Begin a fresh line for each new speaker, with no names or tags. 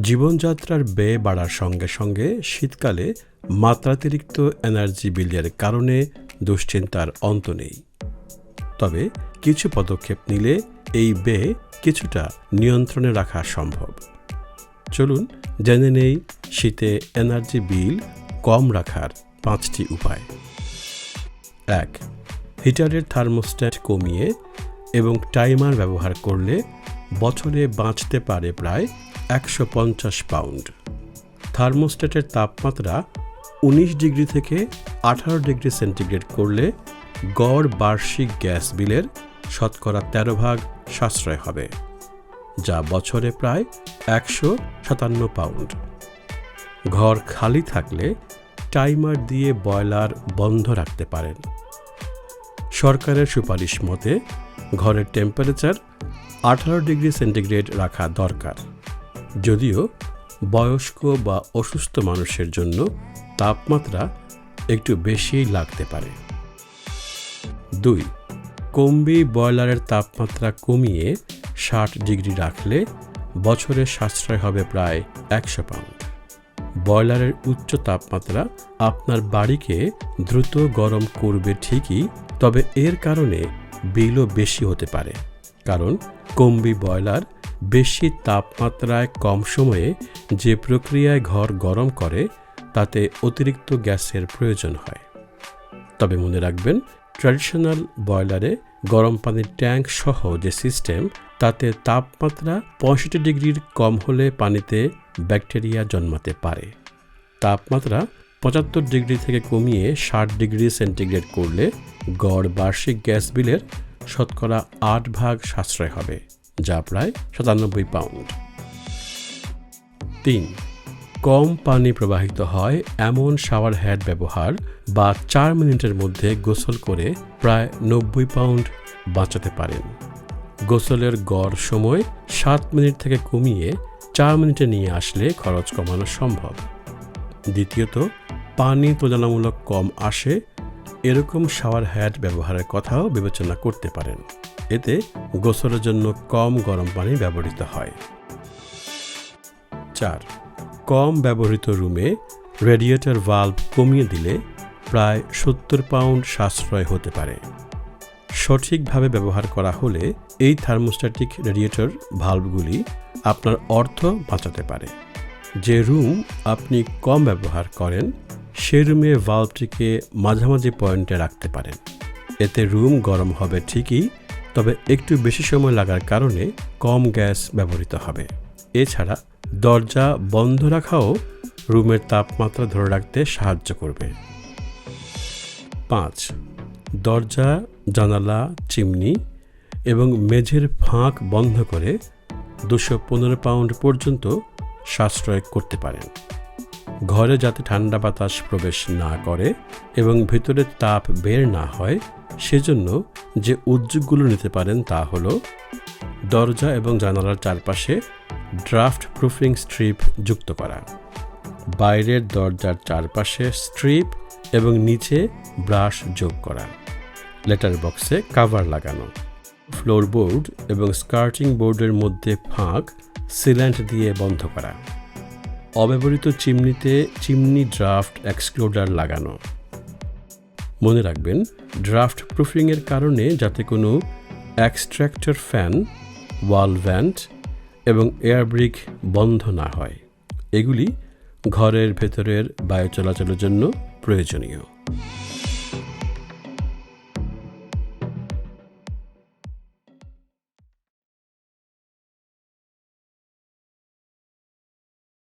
জীবনযাত্রার ব্যয় বাড়ার সঙ্গে সঙ্গে শীতকালে মাত্রাতিরিক্ত এনার্জি বিলের কারণে দুশ্চিন্তার অন্ত নেই। তবে কিছু পদক্ষেপ নিলে এই ব্যয় কিছুটা নিয়ন্ত্রণে রাখা সম্ভব। চলুন জেনে নেই শীতে এনার্জি বিল কম রাখার পাঁচটি উপায়। এক, হিটারের থার্মোস্ট্যাট কমিয়ে এবং টাইমার ব্যবহার করলে বছরে বাঁচতে পারে প্রায় একশো পঞ্চাশ পাউন্ড। থার্মোস্ট্যাটের তাপমাত্রা উনিশ ডিগ্রি থেকে আঠারো ডিগ্রি সেন্টিগ্রেড করলে গড় বার্ষিক গ্যাস বিলের শতকরা তেরো ভাগ সাশ্রয় হবে, যা বছরে প্রায় একশো সাতান্ন পাউন্ড। ঘর খালি থাকলে টাইমার দিয়ে বয়লার বন্ধ রাখতে পারেন। সরকারের সুপারিশ মতে ঘরের টেম্পারেচার আঠারো ডিগ্রি সেন্টিগ্রেড রাখা দরকার। যদিও বয়স্ক বা অসুস্থ মানুষের জন্য তাপমাত্রা একটু বেশিই লাগতে পারে। দুই, কম্বি বয়লারের তাপমাত্রা কমিয়ে ষাট ডিগ্রি রাখলে বছরে সাশ্রয় হবে প্রায় একশো পাউন্ড। বয়লারের উচ্চ তাপমাত্রা আপনার বাড়িকে দ্রুত গরম করবে ঠিকই, তবে এর কারণে বিলও বেশি হতে পারে। কারণ কম্বি বয়লার বেশি তাপমাত্রায় কম সময়ে যে প্রক্রিয়ায় ঘর গরম করে, তাতে অতিরিক্ত গ্যাসের প্রয়োজন হয়। তবে মনে রাখবেন, ট্র্যাডিশনাল বয়লারে গরম পানির ট্যাঙ্ক সহ যে সিস্টেম, তাতে তাপমাত্রা পঁয়ষট্টি ডিগ্রির কম হলে পানিতে ব্যাকটেরিয়া জন্মাতে পারে। তাপমাত্রা পঁচাত্তর ডিগ্রি থেকে কমিয়ে ষাট ডিগ্রি সেন্টিগ্রেড করলে গড় বার্ষিক গ্যাস বিলের শতকরা আট ভাগ সাশ্রয় হবে। যা প্রায় সাতানব্বই পাউন্ড। তিন, কম পানি প্রবাহিত হয় এমন শাওয়ার হেড ব্যবহার বা চার মিনিটের মধ্যে গোসল করে প্রায় নব্বই পাউন্ড বাঁচাতে পারেন। গোসলের গড় সময় সাত মিনিট থেকে কমিয়ে চার মিনিটে নিয়ে আসলে খরচ কমানো সম্ভব। দ্বিতীয়ত, পানি তুলনামূলক কম আসে, এরকম শাওয়ার হেড ব্যবহারের কথাও বিবেচনা করতে পারেন। এতে গোসলের জন্য কম গরম পানি ব্যবহৃত হয়। চার, কম ব্যবহৃত রুমে রেডিয়েটর ভাল্ব কমিয়ে দিলে প্রায় সত্তর পাউন্ড সাশ্রয় হতে পারে। সঠিকভাবে ব্যবহার করা হলে এই থার্মোস্ট্যাটিক রেডিয়েটর ভাল্বগুলি আপনার অর্থ বাঁচাতে পারে। যে রুম আপনি কম ব্যবহার করেন, সে রুমে ভাল্বটিকে মাঝামাঝি পয়েন্টে রাখতে পারেন। এতে রুম গরম হবে ঠিকই তবে একটু বেশি সময় লাগার কারণে কম গ্যাস ব্যবহৃত হবে। এছাড়া দরজা বন্ধ রাখাও রুমের তাপমাত্রা ধরে রাখতে সাহায্য করবে। পাঁচ, দরজা, জানালা, চিমনি এবং মেঝের ফাঁক বন্ধ করে দুশো পনেরো পাউন্ড পর্যন্ত সাশ্রয় করতে পারেন। ঘরে যাতে ঠান্ডা বাতাস প্রবেশ না করে এবং ভেতরে তাপ বের না হয়, সেজন্য যে উদ্যোগগুলো নিতে পারেন তা হল দরজা এবং জানালার চারপাশে ড্রাফট প্রুফিং স্ট্রিপ যুক্ত করা, বাইরের দরজার চারপাশে স্ট্রিপ এবং নিচে ব্রাশ যোগ করা লেটার বক্সে কাভার লাগানো ফ্লোরবোর্ড এবং স্কার্টিং বোর্ডের মধ্যে ফাঁক সিল্যান্ট দিয়ে বন্ধ করা। অব্যবহৃত চিমনিতে চিমনি ড্রাফট এক্সক্লোডার লাগানো। মনে রাখবেন, ড্রাফট প্রুফিংয়ের কারণে যাতে কোনো অ্যাক্সট্র্যাক্টর ফ্যান, ওয়াল ভ্যান্ট এবং এয়ারব্রিক বন্ধ না হয়। এগুলি ঘরের ভেতরের বায়ু চলাচলের জন্য প্রয়োজনীয়।